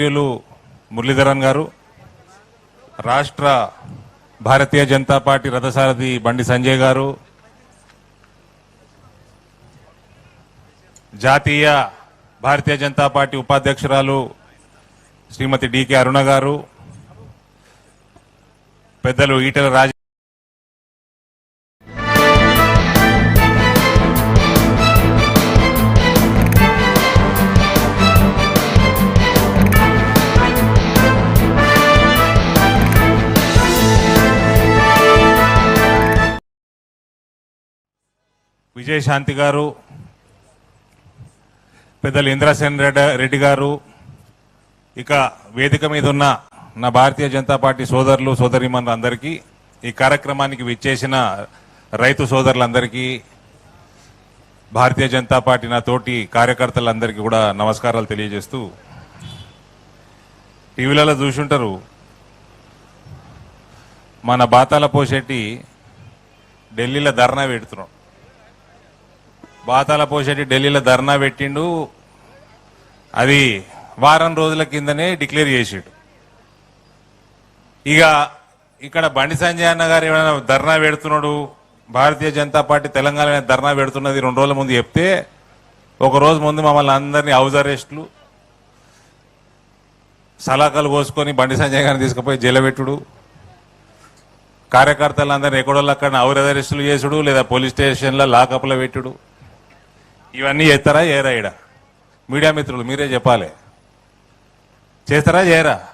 ప్రియులు మురళీధరన్ గారు రాష్ట్ర భారతీయ జనతా పార్టీ రథసారథి బండి సంజయ్ గారు జాతీయ భారతీయ జనతా పార్టీ ఉపాధ్యక్షురాలు శ్రీమతి డికే అరుణ గారు పెద్దలు ఈటెల రాజ విజయశాంతి గారు పెద్దలు ఇంద్రసేన్ రెడ్డి రెడ్డి గారు ఇక వేదిక మీద ఉన్న నా భారతీయ జనతా పార్టీ సోదరులు సోదరిమణులు అందరికీ ఈ కార్యక్రమానికి విచ్చేసిన రైతు సోదరులందరికీ భారతీయ జనతా పార్టీ నా తోటి కార్యకర్తలందరికీ కూడా నమస్కారాలు తెలియజేస్తూ టీవీలలో చూసుంటారు. మన బాతాల పోషెట్టి ఢిల్లీలో ధర్నా పెడుతున్నాం. బాతాల పోషెట్టి ఢిల్లీలో ధర్నా పెట్టిండు. అది వారం రోజుల కిందనే డిక్లేర్ చేసిండు. ఇక ఇక్కడ బండి సంజయ్ అన్న గారు ఏమైనా ధర్నా పెడుతున్నాడు భారతీయ జనతా పార్టీ తెలంగాణ ధర్నా పెడుతున్నది రెండు రోజుల ముందు చెప్తే ఒక రోజు ముందు మమ్మల్ని అందరినీ హౌస్ అరెస్టులు సలాకాలు పోసుకొని బండి సంజయ్ గారిని తీసుకుపోయి జైలబెట్టుడు కార్యకర్తలందరినీ ఎక్కడోళ్ళు అక్కడ హౌస్ అరెస్టులు చేసుడు లేదా పోలీస్ స్టేషన్లో లాకప్లో పెట్టుడు. ఇవన్నీ చేస్తారా చేయరా ఈడ? మీడియా మిత్రులు మీరే చెప్పాలి. చేస్తారా చేయరా?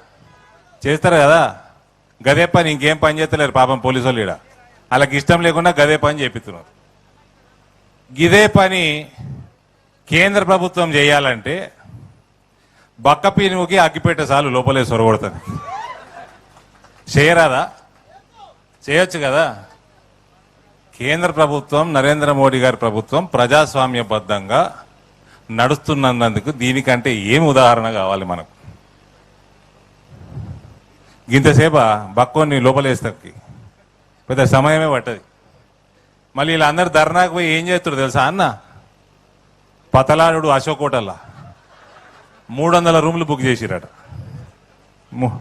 చేస్తారా కదా. గదే పని ఇంకేం పని చేస్తలేరు పాపం పోలీసు వాళ్ళు ఈడ. వాళ్ళకి ఇష్టం లేకుండా గదే పని చేపిస్తున్నారు. ఇదే పని కేంద్ర ప్రభుత్వం చేయాలంటే బక్క పీనుకి అగ్గిపెట్టే సాలు లోపలే సొరగొడతాను చేయరాదా? చేయొచ్చు కదా. కేంద్ర ప్రభుత్వం నరేంద్ర మోడీ గారి ప్రభుత్వం ప్రజాస్వామ్యబద్ధంగా నడుస్తున్నందుకు దీనికంటే ఏం ఉదాహరణ కావాలి మనకు? ఇంతసేపా బక్కోని లోపలేస్తాకి పెద్ద సమయమే పట్టది. మళ్ళీ వీళ్ళందరూ ధర్నాకు పోయి ఏం చేస్తారు తెలుసా అన్న? పతలాడు అశోక్ హోటల్లా. మూడు వందల రూమ్లు బుక్ చేసిరట. ము-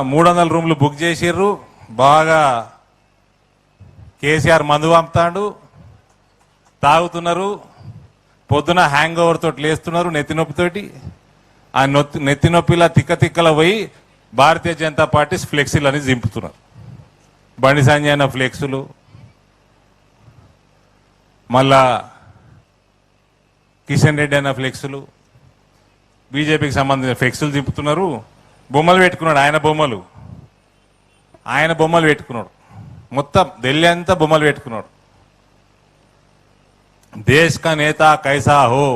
మూడు వందల రూమ్లు బుక్ చేసిర్రు. బాగా కేసీఆర్ మందు పంపుతాడు తాగుతున్నారు పొద్దున హ్యాంగ్ ఓవర్ తోటి లేస్తున్నారు నెత్తి నొప్పితోటి. ఆ నొత్తి నెత్తినొప్పిలా తిక్క తిక్కల పోయి భారతీయ జనతా పార్టీ ఫ్లెక్సీలు అని దింపుతున్నారు. బండి సంజయ్ అన్న ఫ్లెక్సులు. మళ్ళా కిషన్ రెడ్డి అన్న ఫ్లెక్సులు. బీజేపీకి సంబంధించిన ఫ్లెక్సులు దింపుతున్నారు. బొమ్మలు పెట్టుకున్నాడు ఆయన బొమ్మలు. ఆయన బొమ్మలు పెట్టుకున్నాడు. మొత్తం ఢిల్లీ అంతా బొమ్మలు పెట్టుకున్నాడు దేశ్ కా నేత కైసా హో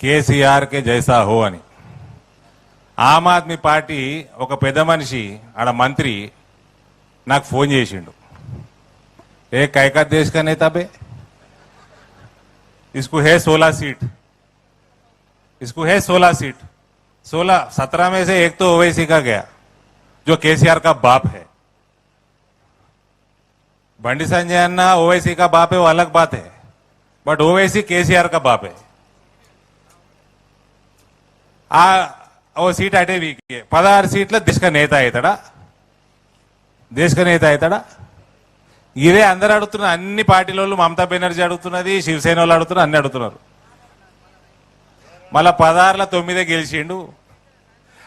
కేసీఆర్ కే జైసా హో అని ఆమ్ ఆద్మీ పార్టీ ఒక పెద్ద మనిషి ఆడ మంత్రి నాకు ఫోన్ చేసిండు ఏ కైకా దేశ్ కా నేత బే इसको है सोलह सीट इसको है सोलह सीट सोलह सत्रह में से एक तो ओवैसी का गया जो केसीआर का बाप है బండి సంజయ్ అన్న ఓవైసీ కా బాపే వాళ్ళకి బాతే బట్ ఓవైసీ కేసీఆర్ కా బాపే. ఆ ఓ సీట్ అటే వీకే. పదహారు సీట్ల దిశక నేత అవుతాడా దిశక నేత అవుతాడా ఇదే అందరు అడుగుతున్న అన్ని పార్టీల వాళ్ళు మమతా బెనర్జీ అడుగుతున్నది శివసేన వాళ్ళు అడుగుతున్నారు అన్ని అడుగుతున్నారు. మళ్ళీ పదహారుల తొమ్మిదే గెలిచిండు.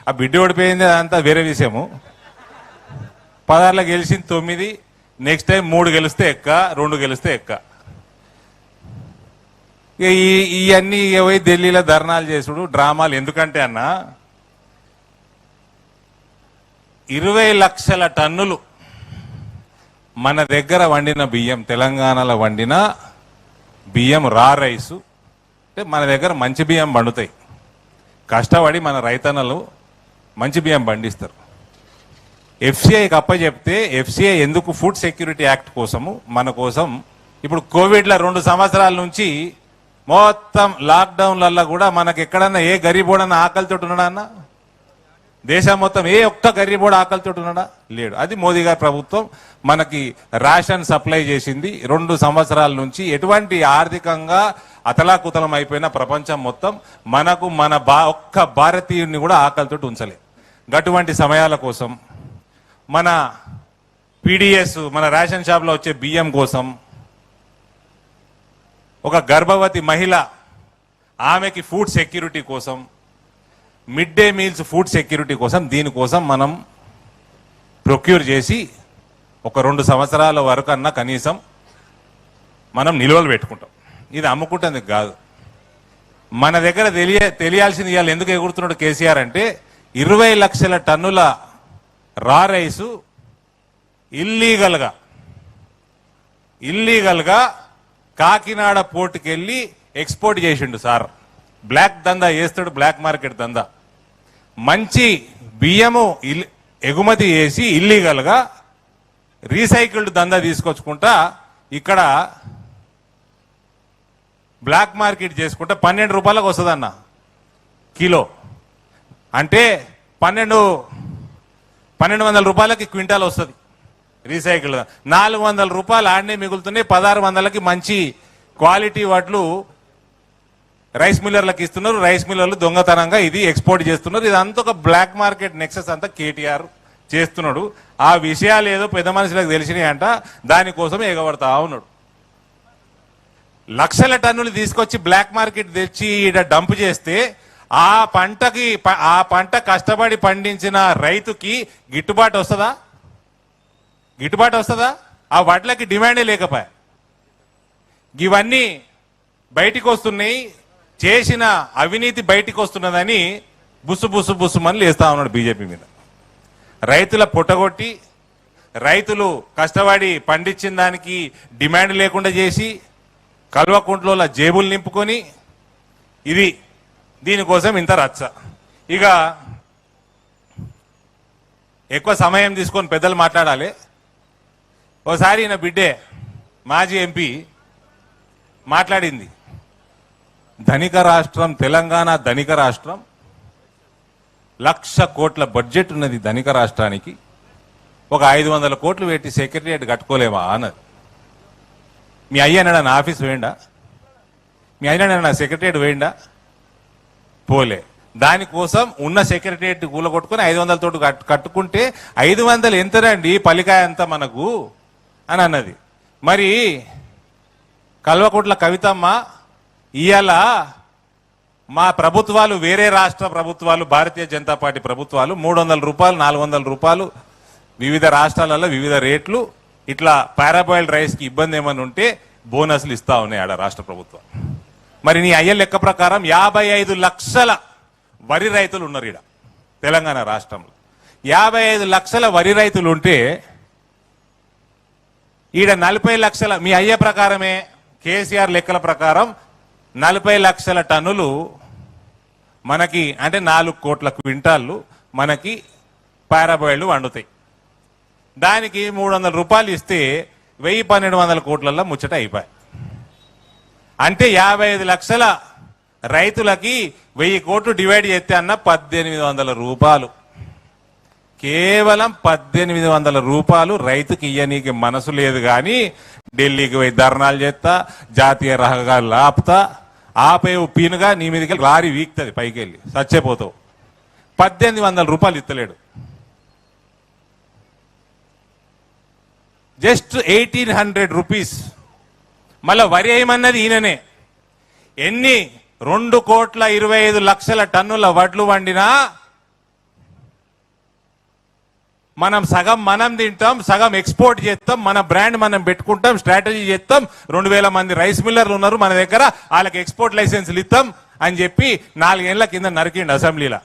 ఆ బిడ్డ ఓడిపోయింది అదంతా వేరే విషయము. పదహారులో గెలిచింది తొమ్మిది నెక్స్ట్ టైం మూడు గెలిస్తే ఎక్క రెండు గెలిస్తే ఎక్క. ఈ ఇవన్నీ పోయి ఢిల్లీలో ధర్నాలు చేసుడు డ్రామాలు ఎందుకంటే అన్న ఇరవై లక్షల టన్నులు మన దగ్గర వండిన బియ్యం తెలంగాణలో వండిన బియ్యం రా రైసు అంటే మన దగ్గర మంచి బియ్యం పండుతాయి. కష్టపడి మన రైతన్నలు మంచి బియ్యం పండిస్తారు. ఎఫ్సిఐకి అప్పచెప్తే ఎఫ్సిఐ ఎందుకు ఫుడ్ సెక్యూరిటీ యాక్ట్ కోసము? మన కోసం ఇప్పుడు కోవిడ్లో రెండు సంవత్సరాల నుంచి మొత్తం లాక్డౌన్లల్లో కూడా మనకి ఎక్కడన్నా ఏ గరీబోడన్నా ఆకలితో ఉన్నాడన్నా దేశం మొత్తం ఏ ఒక్క గరీబోడు ఆకలితో ఉన్నాడా? లేడు. అది మోదీ గారి ప్రభుత్వం మనకి రేషన్ సప్లై చేసింది. రెండు సంవత్సరాల నుంచి ఎటువంటి ఆర్థికంగా అతలాకుతలం అయిపోయిన ప్రపంచం మొత్తం మనకు మన బా ఒక్క భారతీయుడిని కూడా ఆకలితో ఉంచలే. అటువంటి సమయాల కోసం మన పీడిఎస్ మన రేషన్ షాప్లో వచ్చే బియ్యం కోసం ఒక గర్భవతి మహిళ ఆమెకి ఫుడ్ సెక్యూరిటీ కోసం mid day meals food security కోసం దీనికోసం మనం ప్రొక్యూర్ చేసి ఒక రెండు సంవత్సరాల వరకు అన్నా కనీసం మనం నిల్వలు పెట్టుకుంటాం. ఇది అమ్ముకుంటుంది కాదు. మన దగ్గర తెలియ తెలియాల్సింది ఇవాళ ఎందుకు ఎగురుతున్నాడు కేసీఆర్ అంటే ఇరవై లక్షల టన్నుల రా రైసు ఇల్లీగల్గా. ఇల్లీగల్గా కాకినాడ పోర్టుకెళ్ళి ఎక్స్పోర్ట్ చేసిండు సార్. బ్లాక్ దందా చేస్తాడు బ్లాక్ మార్కెట్ దందా. మంచి బియ్యము ఇల్- ఎగుమతి చేసి ఇల్లీగల్గా రీసైకిల్డ్ దందా తీసుకొచ్చుకుంటా ఇక్కడ బ్లాక్ మార్కెట్ చేసుకుంటే పన్నెండు రూపాయలకు వస్తుందన్న కిలో. అంటే పన్నెండు పన్నెండు వందల రూపాయలకి క్వింటాల్ వస్తుంది. రీసైకిల్. నాలుగు వందల రూపాయలు ఆడనే మిగులుతున్నాయి పదహారు వందలకి మంచి క్వాలిటీ వడ్లు రైస్ మిల్లర్లకు ఇస్తున్నారు. రైస్ మిల్లర్లు దొంగతనంగా ఇది ఎక్స్పోర్ట్ చేస్తున్నారు. ఇదంతా ఒక బ్లాక్ మార్కెట్ నెక్సెస్ అంతా కేటీఆర్ చేస్తున్నాడు. ఆ విషయాలు ఏదో పెద్ద మనుషులకు తెలిసినాయి అంట దానికోసం ఎగబడతా ఉన్నాడు. లక్షల టన్నులు తీసుకొచ్చి బ్లాక్ మార్కెట్ తెచ్చి ఈడ డంప్ చేస్తే ఆ పంటకి ప- ఆ పంట కష్టపడి పండించిన రైతుకి గిట్టుబాటు వస్తుందా? గిట్టుబాటు వస్తుందా? ఆ వడ్లకి డిమాండే లేకపోయా ఇవన్నీ బయటికి వస్తున్నాయి చేసిన అవినీతి బయటికి వస్తున్నదని బుసు బుసు బుసు మని లేస్తా ఉన్నాడు బీజేపీ మీద. రైతుల పుట్టగొట్టి రైతులు కష్టపడి పండించిన దానికి డిమాండ్ లేకుండా చేసి కల్వకుంట్ల జేబులు నింపుకొని ఇది దీనికోసం ఇంత రచ్చ. ఇక ఎక్కువ సమయం తీసుకొని పెద్దలు మాట్లాడాలి. ఓసారి ఈయన బిడ్డే మాజీ ఎంపీ మాట్లాడింది. ధనిక రాష్ట్రం తెలంగాణ ధనిక రాష్ట్రం. లక్ష కోట్ల బడ్జెట్ ఉన్నది ధనిక రాష్ట్రానికి. ఒక ఐదు వందల కోట్లు పెట్టి సెక్రటరియట్ కట్టుకోలేమా అన్నది. మీ అయ్యన నా ఆఫీస్ వేయండా? మీ అయ్యన నా సెక్రటరియట్ వేయండా? పోలే. దానికోసం ఉన్న సెక్రటరియట్ కూలగొట్టుకుని ఐదు వందల తోటి కట్టుకుంటే ఐదు వందలు ఎంతరండి పలికాయ అంత మనకు? అని అన్నది. మరి కల్వకుంట్ల కవితమ్మ ఇవాళ మా ప్రభుత్వాలు వేరే రాష్ట్ర ప్రభుత్వాలు భారతీయ జనతా పార్టీ ప్రభుత్వాలు మూడు వందల రూపాయలు నాలుగు వందల రూపాయలు వివిధ రాష్ట్రాలలో వివిధ రేట్లు ఇట్లా పారాబాయిల్డ్ రైస్కి ఇబ్బంది ఏమైనా ఉంటే బోనస్లు ఇస్తా ఉన్నాయి ఆడ రాష్ట్ర ప్రభుత్వం మరి నీ అయ్య లెక్క ప్రకారం యాభై ఐదు లక్షల వరి రైతులు ఉన్నారు ఈడ తెలంగాణ రాష్ట్రంలో. యాభై ఐదు లక్షల వరి రైతులు ఉంటే ఈడ నలభై లక్షల మీ అయ్య ప్రకారమే కేసీఆర్ లెక్కల ప్రకారం నలభై లక్షల టన్నులు మనకి అంటే నాలుగు కోట్ల క్వింటాళ్ళు మనకి పారాబాయిల్డ్ వండుతాయి. దానికి మూడు వందల రూపాయలు ఇస్తే వెయ్యి పన్నెండు వందల కోట్లలో ముచ్చట అయిపోయి అంటే యాభై ఐదు లక్షల రైతులకి వెయ్యి కోట్లు డివైడ్ చేస్తే అన్న పద్దెనిమిది వందల రూపాయలు. కేవలం పద్దెనిమిది వందల రూపాయలు రైతుకి ఇయ్యనీకి మనసు లేదు కానీ ఢిల్లీకి పోయి ధర్నాలు చేస్తా జాతీయ రహదారులు ఆపుతా ఆపే పీనుగా నీ మీదకి లారీ వీక్తుంది పైకి వెళ్ళి చచ్చిపోతావు. పద్దెనిమిది వందల రూపాయలు ఇస్తలేడు జస్ట్ ఎయిటీన్ హండ్రెడ్ రూపీస్ మళ్ళా వరి ఏమన్నది ఈయననే. ఎన్ని? రెండు కోట్ల ఇరవై ఐదు లక్షల టన్నుల వడ్లు వండినా మనం సగం మనం తింటాం సగం ఎక్స్పోర్ట్ చేస్తాం మన బ్రాండ్ మనం పెట్టుకుంటాం స్ట్రాటజీ చేస్తాం రెండు వేల మంది రైస్ మిల్లర్లు ఉన్నారు మన దగ్గర వాళ్ళకి ఎక్స్పోర్ట్ లైసెన్స్లు ఇస్తాం అని చెప్పి నాలుగేళ్ళ కింద నరికిండు అసెంబ్లీలో.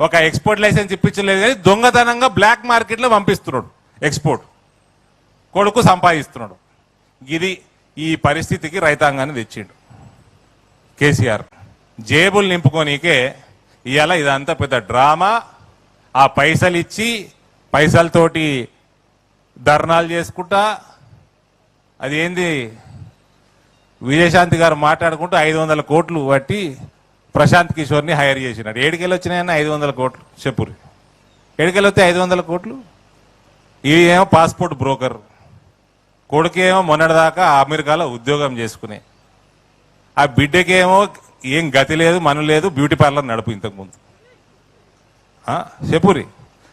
ఒక ఎక్స్పోర్ట్ లైసెన్స్ ఇప్పించలేదు కానీ దొంగతనంగా బ్లాక్ మార్కెట్లో పంపిస్తున్నాడు ఎక్స్పోర్ట్. కొడుకు సంపాదిస్తున్నాడు. ఇది ఈ పరిస్థితికి రైతాంగాన్ని తెచ్చిండు. కేసీఆర్ జేబులు నింపుకోనీకే ఇవాళ ఇదంతా పెద్ద డ్రామా. ఆ పైసలు ఇచ్చి పైసలతోటి ధర్నాలు చేసుకుంటా అది ఏంది విజయశాంతి గారు మాట్లాడుకుంటూ ఐదు వందల కోట్లు బట్టి ప్రశాంత్ కిషోర్ని హైర్ చేసినాడు. ఏడికెళ్ళి వచ్చినాయన్న ఐదు వందల కోట్లు చెప్పురు ఏడికెళ్ళి వస్తే ఐదు వందల కోట్లు? ఇవేమో ఏమో పాస్పోర్ట్ బ్రోకర్. కొడుకేమో మొన్నటిదాకా అమెరికాలో ఉద్యోగం చేసుకునే. ఆ బిడ్డకేమో ఏం గతి లేదు మను లేదు బ్యూటీ పార్లర్ నడుపు ఇంతకుముందు చెప్పురి.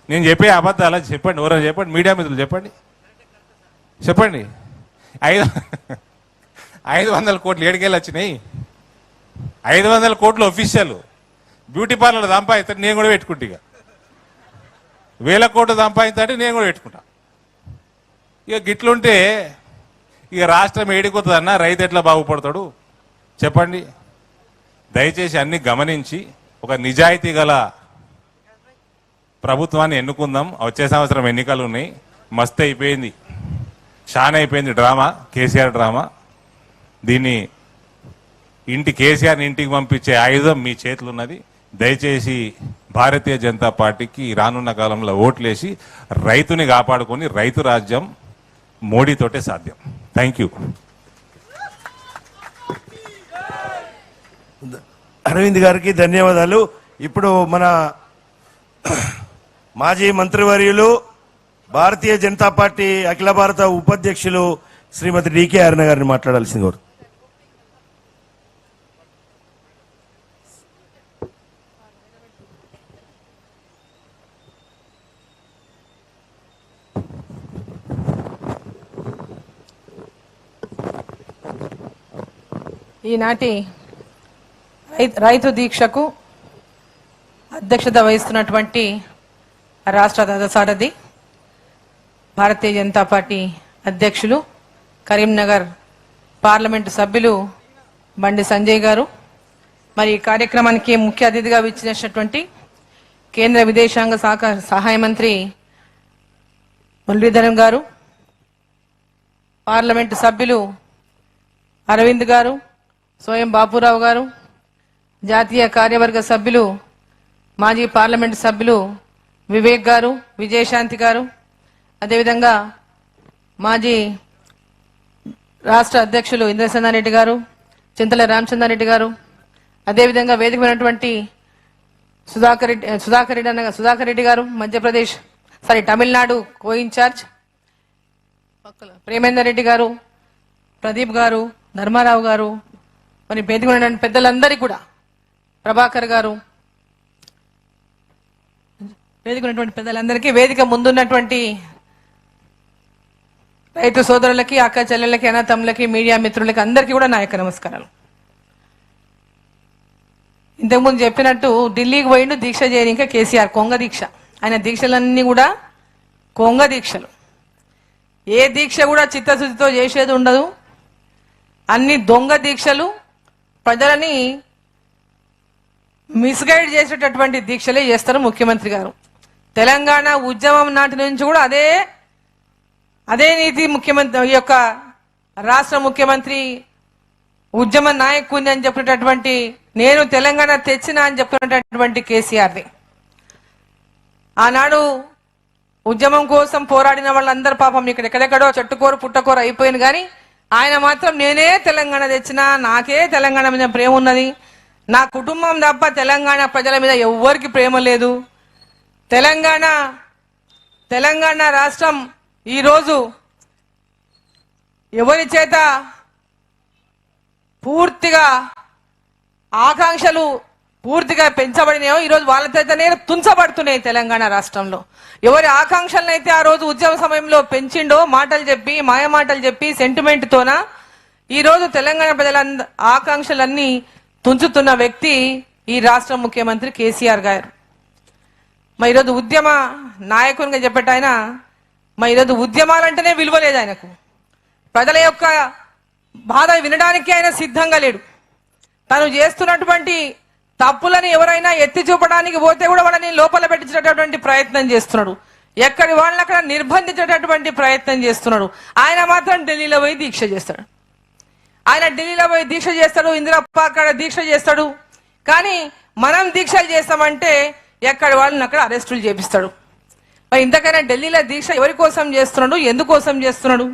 నేను చెప్పే అబద్ధాలు చెప్పండి ఎవరైనా చెప్పండి మీడియా మిత్రులు చెప్పండి. చెప్పండి. ఐదు ఐదు వందల కోట్లు ఏడుకెళ్ళి వచ్చినాయి. ఐదు వందల కోట్లు ఒఫీషియల్ బ్యూటీ పార్లర్ సంపాదిస్తే నేను కూడా పెట్టుకుంటా ఇక. వేల కోట్లు సంపాదించాలంటే నేను కూడా పెట్టుకుంటా. ఇక గిట్లుంటే ఇక రాష్ట్రం ఏడిపోతుందన్న రైతు ఎట్లా బాగుపడతాడు? చెప్పండి. దయచేసి అన్ని గమనించి ఒక నిజాయితీ గల ప్రభుత్వాన్ని ఎన్నుకుందాం. వచ్చే సంవత్సరం ఎన్నికలు ఉన్నాయి. మస్తు అయిపోయింది. షాన్ అయిపోయింది డ్రామా కేసీఆర్ డ్రామా. దీన్ని ఇంటి కేసీఆర్ని ఇంటికి పంపించే ఆయుధం మీ చేతులు ఉన్నది దయచేసి భారతీయ జనతా పార్టీకి రానున్న కాలంలో ఓట్లేసి రైతుని కాపాడుకొని రైతు రాజ్యం మోడీతోటే సాధ్యం. థ్యాంక్ యూ అరవింద్ గారికి ధన్యవాదాలు. ఇప్పుడు మన మాజీ మంత్రివర్యులు భారతీయ జనతా పార్టీ అఖిల భారత ఉపాధ్యక్షులు శ్రీమతి డికే అరుణ గారిని మాట్లాడాల్సింది కోరు ఈనాటి రై- రైతు దీక్షకు అధ్యక్షత వహిస్తున్నటువంటి రాష్ట్ర రథసారథి భారతీయ జనతా పార్టీ అధ్యక్షులు కరీంనగర్ పార్లమెంటు సభ్యులు బండి సంజయ్ గారు. మరి ఈ కార్యక్రమానికి ముఖ్య అతిథిగా విచ్చేసినటువంటి కేంద్ర విదేశాంగ శాఖ సహాయ మంత్రి మురళీధరన్ గారు పార్లమెంటు సభ్యులు అరవింద్ గారు స్వయం బాపురావు గారు జాతీయ కార్యవర్గ సభ్యులు మాజీ పార్లమెంటు సభ్యులు వివేక్ గారు విజయశాంతి గారు అదేవిధంగా మాజీ రాష్ట్ర అధ్యక్షులు ఇంద్రచందారెడ్డి గారు చింతల రామచందారెడ్డి గారు అదేవిధంగా వేదిక ఉన్నటువంటి సుధాకర్ రెడ్డి సుధాకర్ రెడ్డి అన్న సుధాకర్ రెడ్డి గారు Madhya Pradesh sorry Tamil Nadu co incharge Premender Reddy గారు ప్రదీప్ గారు ధర్మారావు గారు మరి వేదిక పెద్దలందరికీ కూడా. ప్రభాకర్ గారు వేదికన్నటువంటి పెద్దలందరికీ వేదిక ముందున్నటువంటి రైతు సోదరులకి అక్క చెల్లెళ్ళకి అన్నతమ్ములకి మీడియా మిత్రులకి అందరికీ కూడా నా యొక్క నమస్కారాలు. ఇంతకుముందు చెప్పినట్టు ఢిల్లీకి పోయిండు దీక్ష చేయని ఇంకా కేసీఆర్ కొంగ దీక్ష. ఆయన దీక్షలన్నీ కూడా కొంగ దీక్షలు. ఏ దీక్ష కూడా చిత్తశుద్ధితో చేసేది ఉండదు. అన్ని దొంగ దీక్షలు ప్రజలని మిస్గైడ్ చేసేటటువంటి దీక్షలే చేస్తారు ముఖ్యమంత్రి గారు. తెలంగాణ ఉద్యమం నాటి నుంచి కూడా అదే అదే నీతి ముఖ్యమంత్రి ఈ యొక్క రాష్ట్ర ముఖ్యమంత్రి ఉద్యమ నాయకుని అని చెప్పినటువంటి నేను తెలంగాణ తెచ్చిన అని చెప్పినటువంటి కేసీఆర్ది. ఆనాడు ఉద్యమం కోసం పోరాడిన వాళ్ళందరూ పాపం ఇక్కడ ఎక్కడెక్కడో చెట్టుకోరు పుట్టకోరు అయిపోయింది కానీ ఆయన మాత్రం నేనే తెలంగాణ తెచ్చిన నాకే తెలంగాణ మీద ప్రేమ ఉన్నది. నా కుటుంబం తప్ప తెలంగాణ ప్రజల మీద ఎవ్వరికి ప్రేమ లేదు. తెలంగాణ తెలంగాణ రాష్ట్రం ఈరోజు ఎవరి చేత పూర్తిగా ఆకాంక్షలు పూర్తిగా పెంచబడినాయో ఈరోజు వాళ్ళ చేతనే తుంచబడుతున్నాయి తెలంగాణ రాష్ట్రంలో. ఎవరి ఆకాంక్షలను అయితే ఆ రోజు ఉద్యమ సమయంలో పెంచిండో మాటలు చెప్పి మాయ మాటలు చెప్పి సెంటిమెంట్తోన ఈరోజు తెలంగాణ ప్రజల ఆకాంక్షలన్నీ తుంచుతున్న వ్యక్తి ఈ రాష్ట్ర ముఖ్యమంత్రి కేసీఆర్ గారు. మా ఈరోజు ఉద్యమ నాయకునిగా చెప్పట ఆయన మా ఈరోజు ఉద్యమాలంటేనే విలువ లేదు ఆయనకు. ప్రజల యొక్క బాధ వినడానికి ఆయన సిద్ధంగా లేడు. తను చేస్తున్నటువంటి తప్పులని ఎవరైనా ఎత్తి చూపడానికి పోతే కూడా వాళ్ళని లోపల పెట్టించేటటువంటి ప్రయత్నం చేస్తున్నాడు. ఎక్కడి వాళ్ళని అక్కడ నిర్బంధించేటటువంటి ప్రయత్నం చేస్తున్నాడు. ఆయన మాత్రం ఢిల్లీలో పోయి దీక్ష చేస్తాడు. ఆయన ఢిల్లీలో పోయి దీక్ష చేస్తాడు ఇందిరప్ప అక్కడ దీక్ష చేస్తాడు. కానీ మనం దీక్షలు చేస్తామంటే ఎక్కడి వాళ్ళని అక్కడ అరెస్టులు చేపిస్తాడు. మరి ఇంతకైనా ఢిల్లీలో దీక్ష ఎవరి కోసం చేస్తున్నాడు ఎందుకోసం చేస్తున్నాడు?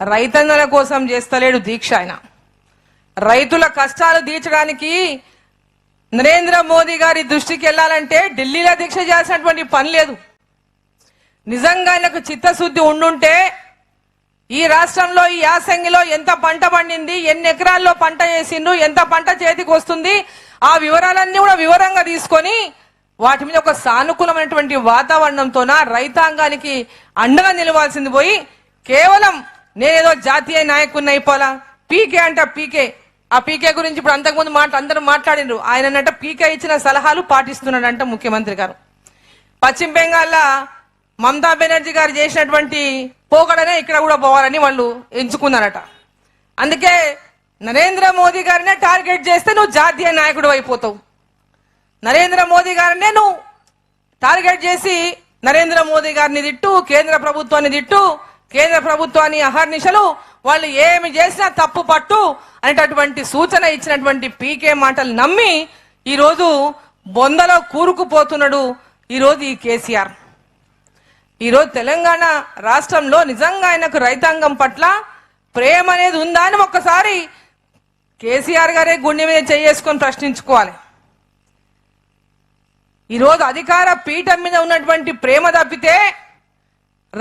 రైతన్నల కోసం చేస్తలేడు దీక్ష ఆయన. రైతుల కష్టాలు తీర్చడానికి నరేంద్ర మోదీ గారి దృష్టికి వెళ్ళాలంటే ఢిల్లీలో దీక్ష చేయాల్సినటువంటి పని లేదు. నిజంగా ఆయనకు చిత్తశుద్ధి ఉండుంటే ఈ రాష్ట్రంలో ఈ యాసంగిలో ఎంత పంట పండింది ఎన్ని ఎకరాల్లో పంట వేసిండు ఎంత పంట చేతికి వస్తుంది ఆ వివరాలన్నీ కూడా వివరంగా తీసుకొని వాటి మీద ఒక సానుకూలమైనటువంటి వాతావరణంతోన రైతాంగానికి అండగా నిలవాల్సింది పోయి కేవలం నేనేదో జాతీయ నాయకుడిని అయిపోలా పీకే అంట పీకే. ఆ పీకే గురించి ఇప్పుడు అంతకుముందు మాట అందరూ మాట్లాడిండ్రు ఆయన పీకే ఇచ్చిన సలహాలు పాటిస్తున్నాడంట ముఖ్యమంత్రి గారు. పశ్చిమ బెంగాల్లో మమతా బెనర్జీ గారు చేసినటువంటి పోకడనే ఇక్కడ కూడా పోవాలని వాళ్ళు ఎంచుకున్నారట. అందుకే నరేంద్ర మోదీ గారినే టార్గెట్ చేస్తే నువ్వు జాతీయ నాయకుడు అయిపోతావు. నరేంద్ర మోదీ గారినే నువ్వు టార్గెట్ చేసి నరేంద్ర మోదీ గారిని తిట్టు కేంద్ర ప్రభుత్వాన్ని తిట్టు కేంద్ర ప్రభుత్వాన్ని అహర్నిశలు వాళ్ళు ఏమి చేసినా తప్పు పట్టు అనేటటువంటి సూచన ఇచ్చినటువంటి పీకే మాటలు నమ్మి ఈరోజు బొందలో కూరుకుపోతున్నాడు ఈరోజు ఈ కేసీఆర్. ఈరోజు తెలంగాణ రాష్ట్రంలో నిజంగా ఆయనకు రైతాంగం పట్ల ప్రేమ అనేది ఉందా అని ఒక్కసారి కేసీఆర్ గారే గుండె మీద చేసుకొని ప్రశ్నించుకోవాలి. ఈరోజు అధికార పీఠం మీద ఉన్నటువంటి ప్రేమ తప్పితే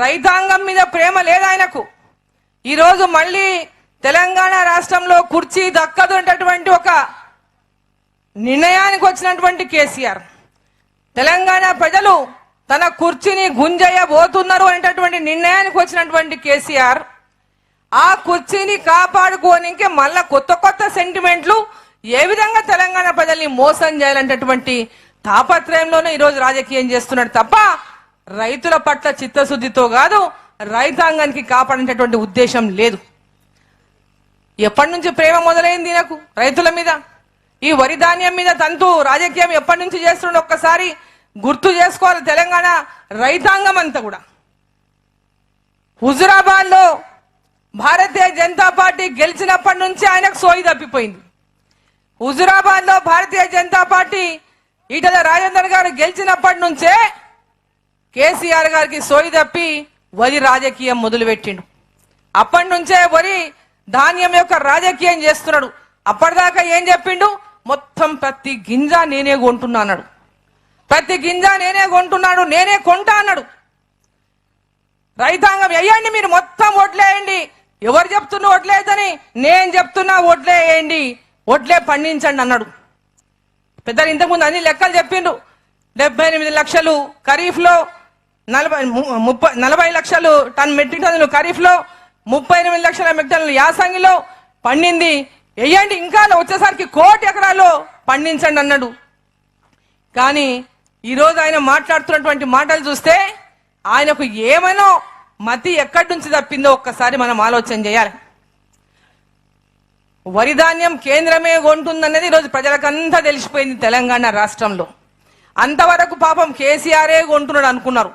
రైతాంగం మీద ప్రేమ లేదు ఆయనకు. ఈరోజు మళ్ళీ తెలంగాణ రాష్ట్రంలో కుర్చీ దక్కదు అనేటటువంటి ఒక నిర్ణయానికి వచ్చినటువంటి కేసీఆర్. తెలంగాణ ప్రజలు తన కుర్చీని గుంజయ్యబోతున్నారు అనేటటువంటి నిర్ణయానికి వచ్చినటువంటి కేసీఆర్. ఆ కుర్చీని కాపాడుకోనికి మళ్ళా కొత్త కొత్త సెంటిమెంట్లు ఏ విధంగా తెలంగాణ ప్రజల్ని మోసం చేయాలంటటువంటి తాపత్రయంలోనే ఈరోజు రాజకీయం చేస్తున్నాడు తప్ప రైతుల పట్ల చిత్తశుద్ధితో కాదు రైతాంగానికి కాపాడేటటువంటి ఉద్దేశం లేదు. ఎప్పటి నుంచి ప్రేమ మొదలైంది నాకు రైతుల మీద. ఈ వరి ధాన్యం మీద తంతు రాజకీయం ఎప్పటి నుంచి చేస్తుండే ఒక్కసారి గుర్తు చేసుకోవాలి తెలంగాణ రైతాంగం అంతా కూడా. హుజురాబాద్లో భారతీయ జనతా పార్టీ గెలిచినప్పటి నుంచి ఆయనకు సోయి తప్పిపోయింది. హుజురాబాద్లో భారతీయ జనతా పార్టీ ఈటల రాజేందర్ గారు గెలిచినప్పటి నుంచే కేసీఆర్ గారికి సోయి తప్పి వరి రాజకీయం మొదలుపెట్టిండు. అప్పటి నుంచే వరి ధాన్యం యొక్క రాజకీయం చేస్తున్నాడు. అప్పటిదాకా ఏం చెప్పిండు? మొత్తం ప్రతి గింజ నేనే కొంటున్నా అన్నాడు. ప్రతి గింజ నేనే కొంటున్నాడు నేనే కొంటా అన్నాడు. రైతాంగం వేయండి మీరు మొత్తం ఓట్లేయండి ఎవరు చెప్తున్నా ఓట్లేదని నేను చెప్తున్నా ఓట్లేయండి ఓట్లే పండించండి అన్నాడు. పెద్దలు ఇంతకుముందు అన్ని లెక్కలు చెప్పిండు. డెబ్బై ఎనిమిది లక్షలు ఖరీఫ్లో నలభై ముప్పై నలభై లక్షలు టన్ మెట్రిక్ టన్నులు ఖరీఫ్లో ముప్పై ఎనిమిది లక్షల మెట్రిక్ టన్నులు యాసంగిలో పండింది. వేయండి ఇంకా వచ్చేసరికి కోటి ఎకరాలు పండించండి అన్నాడు. కానీ ఈరోజు ఆయన మాట్లాడుతున్నటువంటి మాటలు చూస్తే ఆయనకు ఏమైనా మతి ఎక్కడి నుంచి తప్పిందో ఒక్కసారి మనం ఆలోచన చేయాలి. వరి ధాన్యం కేంద్రమే కొంటుందన్నది ఈరోజు ప్రజలకంతా తెలిసిపోయింది తెలంగాణ రాష్ట్రంలో. అంతవరకు పాపం కేసీఆరే కొంటున్నాడు అనుకున్నారు.